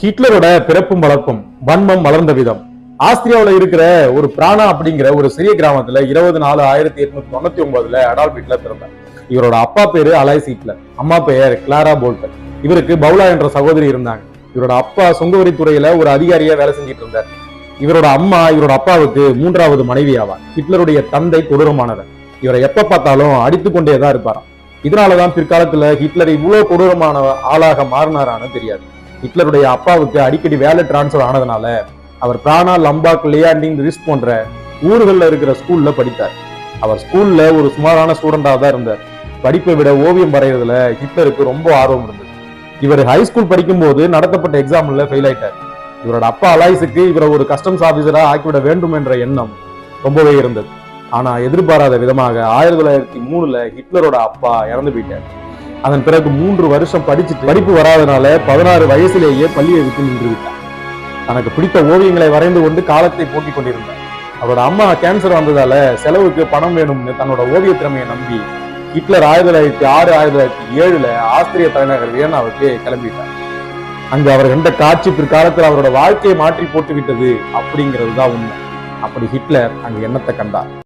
ஹிட்லரோட பிறப்பும் வளர்ப்பும் வன்மம் வளர்ந்த விதம். ஆஸ்திரியாவில் இருக்கிற ஒரு பிராணா அப்படிங்கிற ஒரு சிறிய கிராமத்துல இருபது நாலு ஆயிரத்தி எட்நூத்தி தொண்ணூத்தி ஒன்பதுல அடால் ஹிட்லர் பிறந்தார். இவரோட அப்பா பேரு அலாய்ஸ் ஹிட்லர். அம்மா பெயர் கிளாரா போல்டன். இவருக்கு பவுலா என்ற சகோதரி இருந்தாங்க. இவரோட அப்பா சுங்கவரித்துறையில ஒரு அதிகாரியா வேலை செஞ்சிட்டு இருந்தார். இவரோட அம்மா இவரோட அப்பாவுக்கு மூன்றாவது மனைவி ஆவார். ஹிட்லருடைய தந்தை கொடூரமானவர். இவரை எப்ப பார்த்தாலும் அடித்து கொண்டே தான் இருப்பாராம். இதனாலதான் பிற்காலத்துல ஹிட்லர் இவ்வளவு கொடூரமான ஆளாக மாறினாரான்னு தெரியாது. ஹிட்லருடைய அப்பாவுக்கு அடிக்கடி வேலை டிரான்ஸ்ஃபர் ஆனதுனால அவர் பிரானா லம்பாக் லியாண்டிங் ரிஸ் போன்ற ஊர்களில் இருக்கிற ஸ்கூல்ல படித்தார். அவர் ஸ்கூல்ல ஒரு சுமாரான ஸ்டூடெண்டாக தான் இருந்தார். படிப்பை விட ஓவியம் வரைகிறதுல ஹிட்லருக்கு ரொம்ப ஆர்வம் இருந்தது. இவர் ஹை ஸ்கூல் படிக்கும்போது நடத்தப்பட்ட எக்ஸாம்ல ஃபெயில் ஆயிட்டார். இவரோட அப்பா அலாய்ஸுக்கு இவரை ஒரு கஸ்டம்ஸ் ஆபீசரா ஆக்கிவிட வேண்டும் என்ற எண்ணம் ரொம்பவே இருந்தது. ஆனா எதிர்பாராத விதமாக ஆயிரத்தி தொள்ளாயிரத்தி மூணுல ஹிட்லரோட அப்பா இறந்து போயிட்டார். அதன் பிறகு மூன்று வருஷம் படிச்சுட்டு படிப்பு வராதனால பதினாறு வயசுலேயே பள்ளியை விட்டு நின்று விட்டார் தனக்கு பிடித்த ஓவியங்களை வரைந்து கொண்டு காலத்தை போக்கிக் கொண்டிருந்தார் அவரோட அம்மா கேன்சர் வந்ததால செலவுக்கு பணம் வேணும்னு தன்னோட ஓவிய திறமையை நம்பி ஹிட்லர் ஆயிரத்தி தொள்ளாயிரத்தி ஆறு ஆயிரத்தி தொள்ளாயிரத்தி ஏழுல ஆஸ்திரிய தலைநகர் வியன்னாவுக்கு கிளம்பிட்டார். அங்கு அவர் கண்ட காட்சி பிற்காலத்தில் அவரோட வாழ்க்கையை மாற்றி போட்டு விட்டது அப்படிங்கிறது தான் உண்மை. அப்படி ஹிட்லர் அங்கு எண்ணத்தை கண்டார்?